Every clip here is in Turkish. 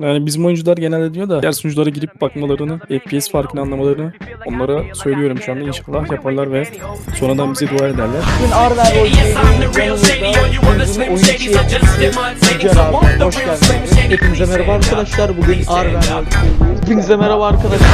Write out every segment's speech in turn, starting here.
Yani bizim oyuncular genelde diyor da diğer sunuculara girip bakmalarını, FPS farkını anlamalarını onlara söylüyorum şu anda inşallah yaparlar ve sonradan bize dua ederler. Bugün Arver Rolplay'in yanımızda oyuncu oyuncusu Yücel abi. Hoş geldiniz. Hepinize merhaba arkadaşlar. Bugün Rolplay'deyiz. Hepinize merhaba arkadaşlar.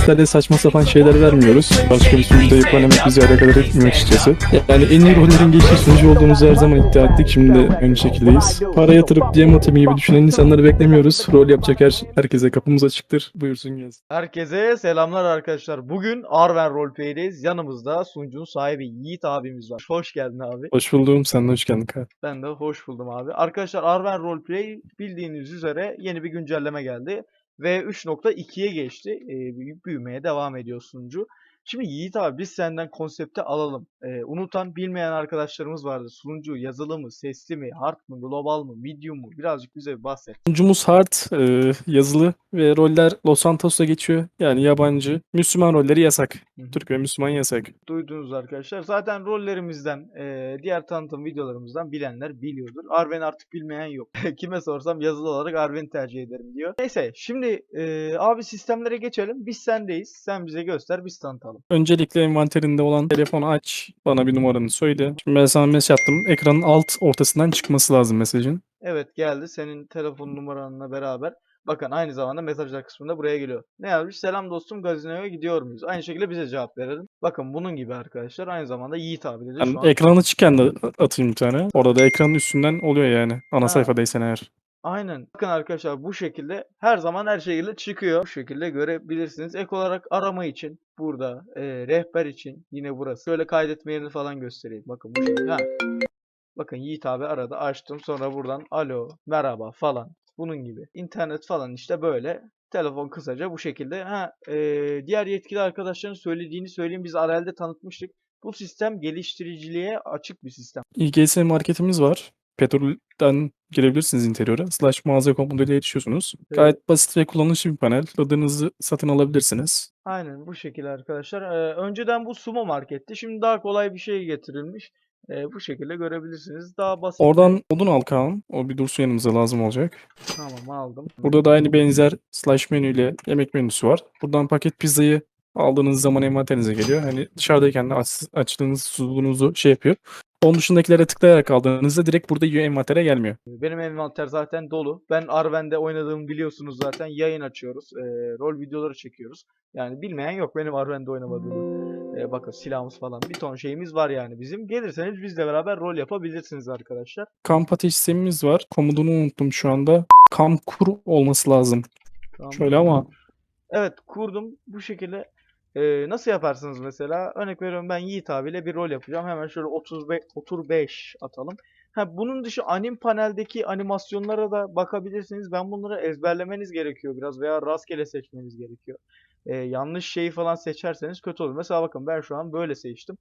Sizlere saçma sapan şeyler vermiyoruz. Başka bir sunucuda yüklemek bizi alakadar etmiyor açıkçası. Yani en iyi rollerin geçtiği sunucu olduğumuzu her zaman iddia ettik. Şimdi de aynı şekildeyiz. Para yatırıp DM atımı gibi düşünen insanları beklemiyoruz. Rol yapacak her, herkese kapımız açıktır. Buyursun gelsin. Herkese selamlar arkadaşlar. Bugün Arver Roleplay'deyiz. Yanımızda sunucunun sahibi Yiğit abimiz var. Hoş geldin abi. Hoş buldum. Sen de hoş geldin. Kaan. Ben de hoş buldum abi. Arkadaşlar Arven Roleplay bildiğiniz üzere yeni bir güncelleme geldi. Ve 3.2'ye geçti. Ee, büyük büyümeye devam ediyor sunucu. Şimdi Yiğit abi biz senden konsepti alalım. Ee, unutan bilmeyen arkadaşlarımız vardı. Sunucu yazılı mı, sesli mi, hard mı, global mı, medium mu? Birazcık bize bir bahset. Sunucumuz hard, e, yazılı ve roller Los Santos'ta geçiyor. Yani yabancı. Müslüman rolleri yasak. Hı hı. Türk ve Müslüman yasak. Duydunuz arkadaşlar. Zaten rollerimizden, e, diğer tanıtım videolarımızdan bilenler biliyordur. Arven artık bilmeyen yok. Kime sorsam yazılı olarak Arven'i tercih ederim diyor. Neyse şimdi e, abi sistemlere geçelim. Biz sendeyiz. Sen bize göster biz tanıtalım. Öncelikle envanterinde olan telefonu aç. Bana bir numaranı söyle. Şimdi ben sana mesaj attım. Ekranın alt ortasından çıkması lazım mesajın. Evet geldi. Senin telefon numaranla beraber. Bakın aynı zamanda mesajlar kısmında buraya geliyor. Ne yazmış? Selam dostum gazinoya gidiyor muyuz? Aynı şekilde bize cevap verelim. Bakın bunun gibi arkadaşlar. Aynı zamanda Yiğit abi dedi. Yani ekranı çıkken de atayım bir tane. Orada da ekranın üstünden oluyor yani. Ana Ha. sayfadaysan eğer. Aynen. Bakın arkadaşlar bu şekilde her zaman her şekilde çıkıyor. Bu şekilde görebilirsiniz. Ek olarak arama için burada, e, rehber için yine burası. Şöyle kaydetme yerini falan göstereyim. Bakın bu şekilde. Ha. Bakın Yiğit abi arada açtım. Sonra buradan alo, merhaba falan. Bunun gibi. İnternet falan işte böyle. Telefon kısaca bu şekilde. Ha, e, diğer yetkili arkadaşların söylediğini söyleyeyim. Biz Arel'de tanıtmıştık. Bu sistem geliştiriciliğe açık bir sistem. İGS marketimiz var. Petrol'den girebilirsiniz interiöre. Slash mağaza komutuyla yetişiyorsunuz. Evet. Gayet basit ve kullanışlı bir panel. Adınızı satın alabilirsiniz. Aynen bu şekilde arkadaşlar. Ee, önceden bu Sumo marketti. Şimdi daha kolay bir şey getirilmiş. Ee, bu şekilde görebilirsiniz. Daha basit. Oradan odun al Kaan. O bir dursun yanımıza lazım olacak. Tamam aldım. Burada da aynı benzer slash menüyle yemek menüsü var. Buradan paket pizzayı aldığınız zaman envanterinize geliyor. Hani dışarıdayken de aç, açtığınız suluğunuzu şey yapıyor. Onun dışındakilere tıklayarak aldığınızda direkt burada envantere gelmiyor. Benim envanter zaten dolu. Ben Arven'de oynadığımı biliyorsunuz zaten. Yayın açıyoruz. ee, rol videoları çekiyoruz. Yani bilmeyen yok benim Arven'de oynamadığımı. Ee, bakın silahımız falan bir ton şeyimiz var yani bizim. Gelirseniz bizle beraber rol yapabilirsiniz arkadaşlar. Kamp ateş sistemimiz var. Komutunu unuttum şu anda. Kamkur olması lazım. Tamam. Şöyle ama Evet kurdum bu şekilde. Ee, nasıl yaparsınız mesela? Örnek veriyorum ben Yiğit abiyle bir rol yapacağım. Hemen şöyle 35 35 atalım. Ha, bunun dışı anim paneldeki animasyonlara da bakabilirsiniz. Ben bunları ezberlemeniz gerekiyor biraz veya rastgele seçmeniz gerekiyor. Ee, yanlış şeyi falan seçerseniz kötü olur. Mesela bakın ben şu an böyle seçtim.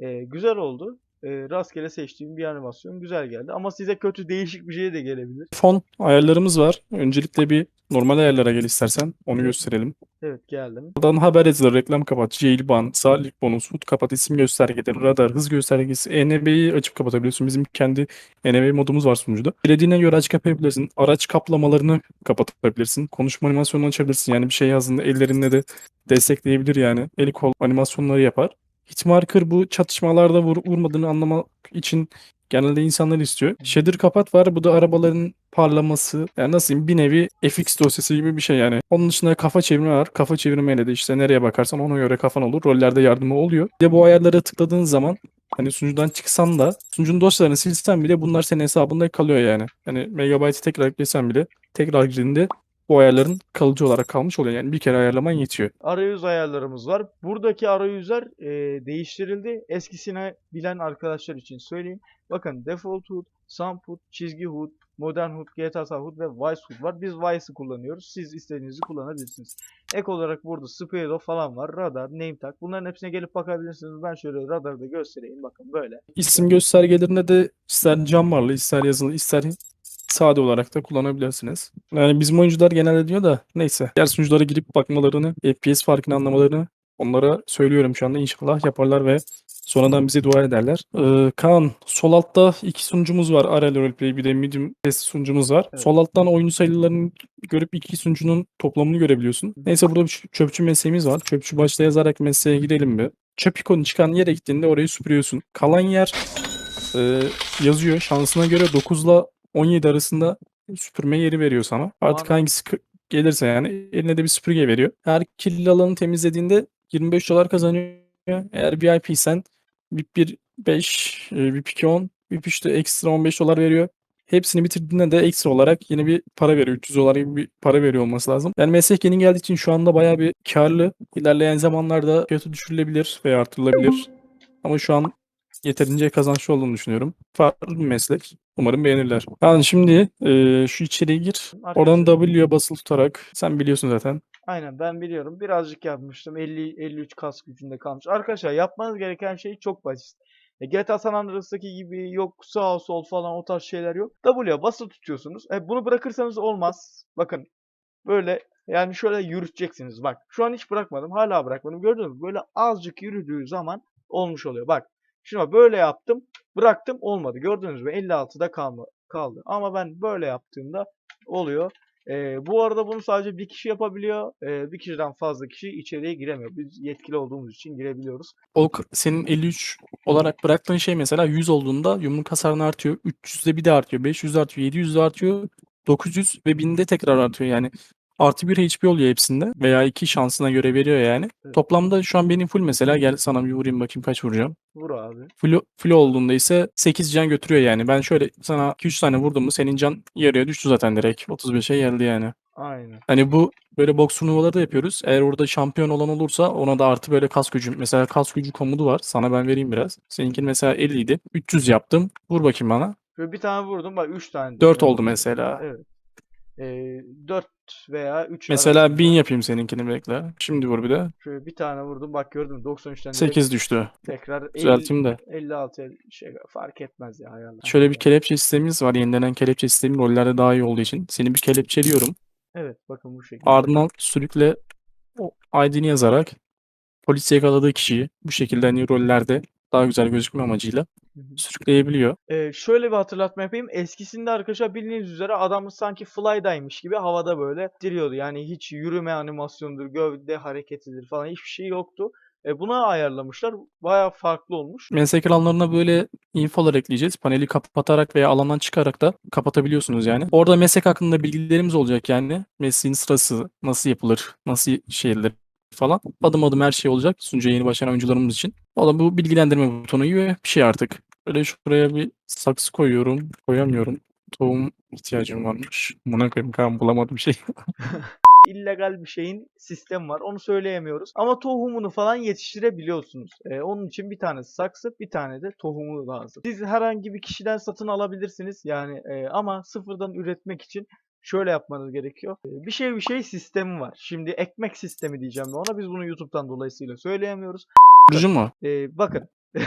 Ee, güzel oldu. Ee, rastgele seçtiğim bir animasyon güzel geldi. Ama size kötü değişik bir şey de gelebilir. fon ayarlarımız var. Öncelikle bir normal ayarlara gel istersen. Onu gösterelim. Evet geldim. Buradan haber yazıları, reklam kapat, jailban, sağlık bonus, hut kapat, isim göstergeleri, radar, hız göstergesi, ENB'yi açıp kapatabiliyorsun. Bizim kendi ENB modumuz var sunucuda. Dilediğine göre açık kapatabilirsin. Araç kaplamalarını kapatabilirsin. Konuşma animasyonunu açabilirsin. Yani bir şey yazdığında ellerinde de destekleyebilir yani. El kol animasyonları yapar. Hitmarker bu çatışmalarda vur, vurmadığını anlamak için genelde insanlar istiyor. Shader kapat var. Bu da arabaların parlaması. Yani nasıl diyeyim bir nevi FX dosyası gibi bir şey yani. Onun dışında kafa çevirme var. Kafa çevirmeyle de işte nereye bakarsan ona göre kafan olur. Rollerde yardımı oluyor. Bir de bu ayarlara tıkladığın zaman hani sunucudan çıksan da sunucunun dosyalarını silsen bile bunlar senin hesabında kalıyor yani. Hani megabaytı tekrar yüklesen bile tekrar girdiğinde bu ayarların kalıcı olarak kalmış oluyor. Yani bir kere ayarlaman yetiyor. arayüz ayarlarımız var. Buradaki arayüzler e, değiştirildi. Eskisine bilen arkadaşlar için söyleyeyim. Bakın default HUD, Sump HUD, çizgi HUD, Modern HUD, GTA HUD ve Vice HUD var. Biz Vice'ı kullanıyoruz. Siz istediğinizi kullanabilirsiniz. Ek olarak burada Speedo falan var. Radar, name tag. Bunların hepsine gelip bakabilirsiniz. Ben şöyle radarı da göstereyim. Bakın böyle. İsim göstergelerinde de ister cambarlı, ister yazılı, ister sade olarak da kullanabilirsiniz. Yani bizim oyuncular genelde diyor da neyse. Diğer sunuculara girip bakmalarını, FPS farkını anlamalarını onlara söylüyorum şu anda. İnşallah yaparlar ve Sonradan bize dua ederler. Ee, Kaan sol altta iki sunucumuz var. Arel Roleplay bir de Medium test sunucumuz var. Evet. Sol alttan oyuncu sayılarını görüp iki sunucunun toplamını görebiliyorsun. Neyse burada bir çöpçü mesleğimiz var. Çöpçü başta yazarak mesleğe gidelim bir. Çöp ikonu çıkan yere gittiğinde orayı süpürüyorsun. Kalan yer e, yazıyor. Şansına göre 9 ile 17 arasında süpürme yeri veriyor sana. Artık Anladım. hangisi gelirse yani eline de bir süpürge veriyor. Her kirli alanı temizlediğinde 25 dolar kazanıyor. Eğer VIP isen VIP 1 5, e, VIP 2 10, VIP 3 de ekstra 15 dolar veriyor. Hepsini bitirdiğinde de ekstra olarak yine bir para veriyor. 300 dolar gibi bir para veriyor olması lazım. Yani yeni geldiği için şu anda bayağı bir karlı. İlerleyen zamanlarda fiyatı düşürülebilir veya artırılabilir. Ama şu an yeterince kazançlı olduğunu düşünüyorum. Farklı bir meslek. Umarım beğenirler. Yani şimdi e, şu içeriye gir. Oradan. W'ye basılı tutarak sen biliyorsun zaten. Aynen ben biliyorum. Birazcık yapmıştım. 50 53 kas gücünde kalmış. Arkadaşlar yapmanız gereken şey çok basit. E, GTA San Andreas'taki gibi yok sağ sol falan o tarz şeyler yok. W'ye basılı tutuyorsunuz. E, bunu bırakırsanız olmaz. Bakın böyle yani şöyle yürüteceksiniz. Bak şu an hiç bırakmadım. Hala bırakmadım. Gördünüz mü? Böyle azıcık yürüdüğü zaman olmuş oluyor. Bak şuna böyle yaptım. Bıraktım olmadı. Gördünüz mü? 56'da kalma, kaldı. Ama ben böyle yaptığımda oluyor. Ee, bu arada bunu sadece bir kişi yapabiliyor. Ee, bir kişiden fazla kişi içeriye giremiyor. Biz yetkili olduğumuz için girebiliyoruz. O senin 53 olarak bıraktığın şey mesela 100 olduğunda yumruk hasarın artıyor. 300'de bir de artıyor. 500 artıyor. 700 artıyor. 900 ve 1000'de tekrar artıyor yani. Artı bir HP oluyor hepsinde. Veya iki şansına göre veriyor yani. Evet. Toplamda şu an benim full mesela. Gel sana bir vurayım bakayım kaç vuracağım. Vur abi. Full, full olduğunda ise 8 can götürüyor yani. Ben şöyle sana 2-3 tane vurdum mu senin can yarıya düştü zaten direkt. 35'e geldi yani. Aynen. Hani bu böyle boks turnuvaları da yapıyoruz. Eğer orada şampiyon olan olursa ona da artı böyle kas gücü. Mesela kas gücü komodu var. Sana ben vereyim biraz. Seninkinin mesela 50 idi. 300 yaptım. Vur bakayım bana. Şöyle bir tane vurdum. Bak 3 tane. 4 düşürdüm. oldu mesela. Evet. Ee, 4 veya 3 Mesela 1000 yapayım seninkini bekle. Şimdi vur bir de. Şöyle bir tane vurdum. Bak gördün mü? 93'ten direkt 8 düştü. tekrar 50, Düzelteyim de. 56 şey fark etmez ya hayal. Şöyle bir kelepçe sistemimiz var. Yenilenen kelepçe sistemi rollerde daha iyi olduğu için. Seni bir kelepçeliyorum. Evet bakın bu şekilde. Ardından sürükle o ID'ni yazarak polis yakaladığı kişiyi bu şekilde hani rollerde daha güzel gözükme amacıyla sürükleyebiliyor. Ee, şöyle bir hatırlatma yapayım. Eskisinde arkadaşlar bildiğiniz üzere adam sanki fly'daymış gibi havada böyle diriyordu. Yani hiç yürüme animasyonudur, gövde hareketidir falan hiçbir şey yoktu. E, buna ayarlamışlar. Bayağı farklı olmuş. Meslek alanlarına böyle infolar ekleyeceğiz. Paneli kapatarak veya alandan çıkarak da kapatabiliyorsunuz yani. Orada meslek hakkında bilgilerimiz olacak yani. Mesleğin sırası nasıl yapılır, nasıl şey edilir falan. Adım adım her şey olacak sunucuya yeni başlayan oyuncularımız için. O da bu bilgilendirme butonu gibi bir şey artık. Böyle şuraya bir saksı koyuyorum. Koyamıyorum. Tohum ihtiyacım varmış. Buna koyayım kan bulamadım şey. illegal bir şeyin sistemi var. Onu söyleyemiyoruz. Ama tohumunu falan yetiştirebiliyorsunuz. Ee, onun için bir tane saksı, bir tane de tohumu lazım. Siz herhangi bir kişiden satın alabilirsiniz. Yani e, ama sıfırdan üretmek için şöyle yapmanız gerekiyor. Ee, Bir şey bir şey sistemi var. Şimdi ekmek sistemi diyeceğim ben ona. Biz bunu YouTube'dan dolayısıyla söyleyemiyoruz. Kurucu mu? Ee, bakın.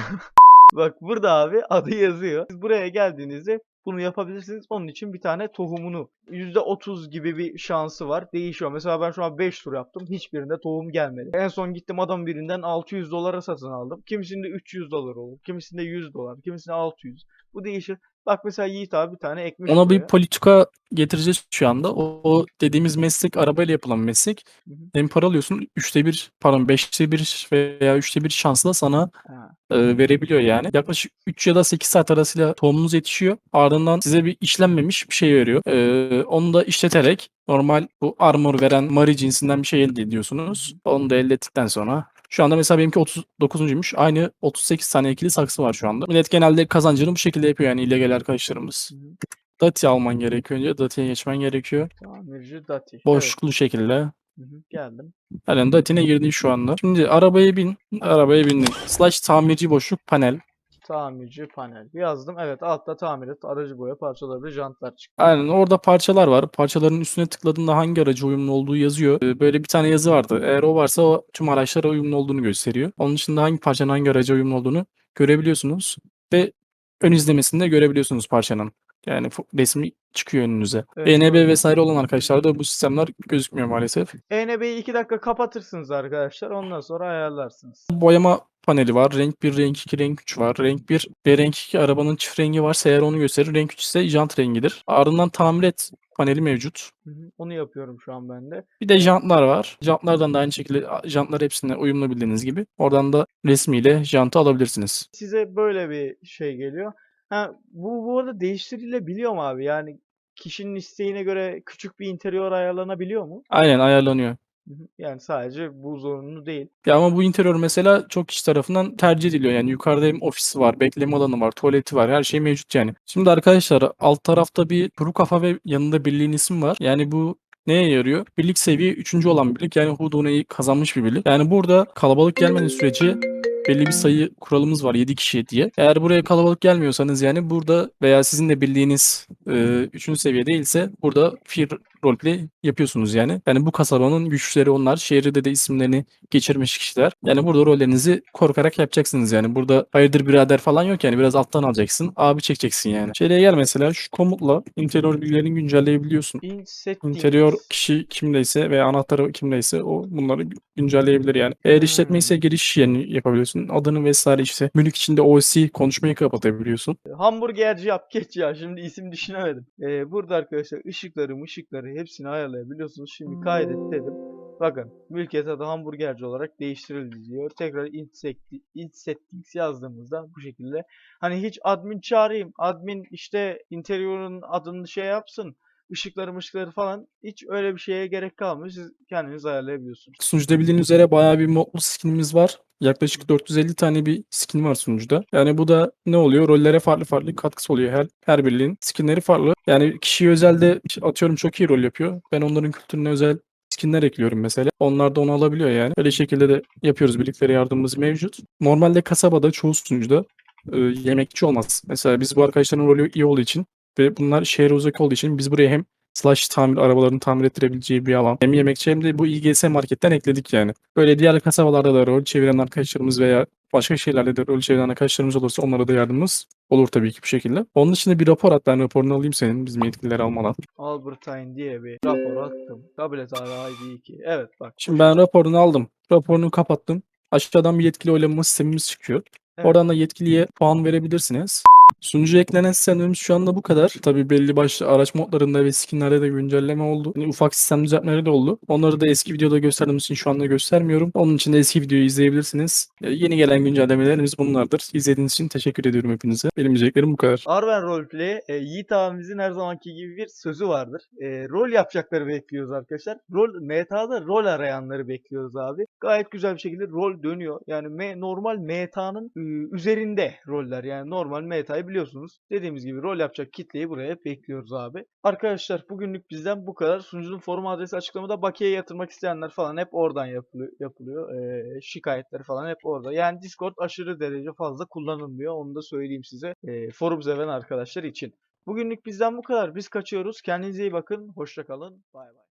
Bak burada abi adı yazıyor. Siz buraya geldiğinizde bunu yapabilirsiniz. Onun için bir tane tohumunu %30 gibi bir şansı var. Değişiyor. Mesela ben şu an 5 tur yaptım. Hiçbirinde tohum gelmedi. En son gittim adam birinden 600 dolara satın aldım. Kimisinde 300 dolar olur. Kimisinde 100 dolar. Kimisinde 600. Bu değişir. Bak mesela Yiğit abi bir tane ekmiş Ona bir buraya. politika getireceğiz şu anda. O, o dediğimiz meslek arabayla yapılan meslek. Hı hı. Hem para alıyorsun. Üçte bir pardon beşte bir veya üçte bir şansla sana Ha. e, verebiliyor yani. Yaklaşık 3 ya da 8 saat arasıyla tohumunuz yetişiyor. Ardından size bir işlenmemiş bir şey veriyor. E, onu da işleterek normal bu armor veren mari cinsinden bir şey elde ediyorsunuz. Onu da elde ettikten sonra şu anda mesela benimki 39'uncuymuş. Aynı 38 tane ikili saksı var şu anda. Millet genelde kazancını bu şekilde yapıyor yani illegal arkadaşlarımız. Dati alman gerekiyor önce. Dati'ye geçmen gerekiyor. Tamirci Dati. Evet. Boşluklu şekilde. Hı hı. Geldim. Halen Dati'ne girdin şu anda. Şimdi arabaya bin. Arabaya bindin. Slash tamirci boşluk panel. Tamirci panel. Yazdım. Evet altta tamir et. Aracı boya parçaları ve jantlar çıktı. Aynen orada parçalar var. Parçaların üstüne tıkladığında hangi araca uyumlu olduğu yazıyor. Ee, Böyle bir tane yazı vardı. Eğer o varsa o tüm araçlara uyumlu olduğunu gösteriyor. Onun dışında hangi parçanın hangi araca uyumlu olduğunu görebiliyorsunuz. Ve ön izlemesini de görebiliyorsunuz parçanın. Yani resmi çıkıyor önünüze. Evet, ENB doğru. vesaire olan arkadaşlarda bu sistemler gözükmüyor maalesef. ENB'yi 2 dakika kapatırsınız arkadaşlar. Ondan sonra ayarlarsınız. Boyama paneli var. Renk 1, renk 2, renk 3 var. Renk 1 ve renk 2 arabanın çift rengi varsa eğer onu gösterir. Renk 3 ise jant rengidir. Ardından tamir et paneli mevcut. Hı hı. Onu yapıyorum şu an ben de. Bir de jantlar var. Jantlardan da aynı şekilde jantlar hepsine uyumlu bildiğiniz gibi. Oradan da resmiyle jantı alabilirsiniz. Size böyle bir şey geliyor. Ha, bu bu arada değiştirilebiliyor mu abi? Yani kişinin isteğine göre küçük bir interior ayarlanabiliyor mu? Aynen ayarlanıyor. Yani sadece bu zorunlu değil. Ya ama bu interior mesela çok kişi tarafından tercih ediliyor. Yani yukarıda hem ofisi var, bekleme alanı var, tuvaleti var, her şey mevcut yani. Şimdi arkadaşlar alt tarafta bir kuru kafa ve yanında birliğin isim var. Yani bu neye yarıyor? Birlik seviye 3. olan birlik. Yani Hudone'yi kazanmış bir birlik. Yani burada kalabalık gelmediği sürece belli bir sayı kuralımız var 7 kişi diye. Eğer buraya kalabalık gelmiyorsanız yani burada veya sizin de bildiğiniz 3. seviye değilse burada fear roleplay yapıyorsunuz yani. Yani bu kasabanın güçleri onlar. Şehirde de isimlerini geçirmiş kişiler. Yani burada rollerinizi korkarak yapacaksınız yani. Burada hayırdır birader falan yok yani. Biraz alttan alacaksın. Abi çekeceksin yani. Şöyle gel mesela şu komutla interior bilgilerini güncelleyebiliyorsun. İnterior kişi kimdeyse veya anahtarı kimdeyse o bunları güncelleyebilir yani. Eğer işletme ise giriş yani yapabiliyorsun. Adını vesaire işte. Münik içinde OC konuşmayı kapatabiliyorsun. Hamburgerci yap geç ya. Şimdi isim düşünemedim. Ee, burada arkadaşlar ışıkları ışıkları hepsini ayarlayabiliyorsunuz. Şimdi kaydet dedim. Bakın mülkiyet adı hamburgerci olarak değiştirildi diyor. Tekrar int, sect- int settings yazdığımızda bu şekilde. Hani hiç admin çağırayım. Admin işte interior'un adını şey yapsın. Işıkları mışıkları falan hiç öyle bir şeye gerek kalmıyor. Siz kendiniz ayarlayabiliyorsunuz. Sunucuda bildiğiniz üzere bayağı bir modlu skinimiz var. Yaklaşık 450 tane bir skin var sunucuda. Yani bu da ne oluyor? Rollere farklı farklı katkısı oluyor. Her, her birliğin skinleri farklı. Yani kişiye özelde atıyorum çok iyi rol yapıyor. Ben onların kültürüne özel skinler ekliyorum mesela. Onlar da onu alabiliyor yani. Öyle şekilde de yapıyoruz. Birliklere yardımımız mevcut. Normalde kasabada çoğu sunucuda e, yemekçi olmaz. Mesela biz bu arkadaşların rolü iyi olduğu için ve bunlar şehre uzak olduğu için biz buraya hem slash tamir arabalarını tamir ettirebileceği bir alan. Hem yemekçi hem de bu İGS marketten ekledik yani. Böyle diğer kasabalarda da rol çeviren arkadaşlarımız veya başka şeylerde de rol çeviren arkadaşlarımız olursa onlara da yardımımız olur tabii ki bir şekilde. Onun dışında bir rapor at ben raporunu alayım senin bizim yetkilileri almadan. Albertine diye bir rapor attım. Kabul et abi ID2. Evet bak. Şimdi ben raporunu aldım. Raporunu kapattım. Aşağıdan bir yetkili oylama sistemimiz çıkıyor. Evet. Oradan da yetkiliye puan verebilirsiniz. Sunucuya eklenen sistemlerimiz şu anda bu kadar. Tabii belli başlı araç modlarında ve skinlerde de güncelleme oldu. Yani ufak sistem düzeltmeleri de oldu. Onları da eski videoda gösterdiğim için şu anda göstermiyorum. Onun için de eski videoyu izleyebilirsiniz. E, Yeni gelen güncellemelerimiz bunlardır. İzlediğiniz için teşekkür ediyorum hepinize. Benim diyeceklerim bu kadar. Arven Roleplay, e, Yiğit abimizin her zamanki gibi bir sözü vardır. E, rol yapacakları bekliyoruz arkadaşlar. Rol, MTA'da rol arayanları bekliyoruz abi. Gayet güzel bir şekilde rol dönüyor. Yani me- normal MTA'nın ı, üzerinde roller. Yani normal MTA'yı biliyorsunuz. Dediğimiz gibi rol yapacak kitleyi buraya bekliyoruz abi. Arkadaşlar bugünlük bizden bu kadar. Sunucunun forum adresi açıklamada bakiye yatırmak isteyenler falan hep oradan yapılıyor. yapılıyor. E, şikayetleri falan hep orada. Yani Discord aşırı derece fazla kullanılmıyor. Onu da söyleyeyim size. E, forum seven arkadaşlar için. Bugünlük bizden bu kadar. Biz kaçıyoruz. Kendinize iyi bakın. Hoşça kalın. Bay bay.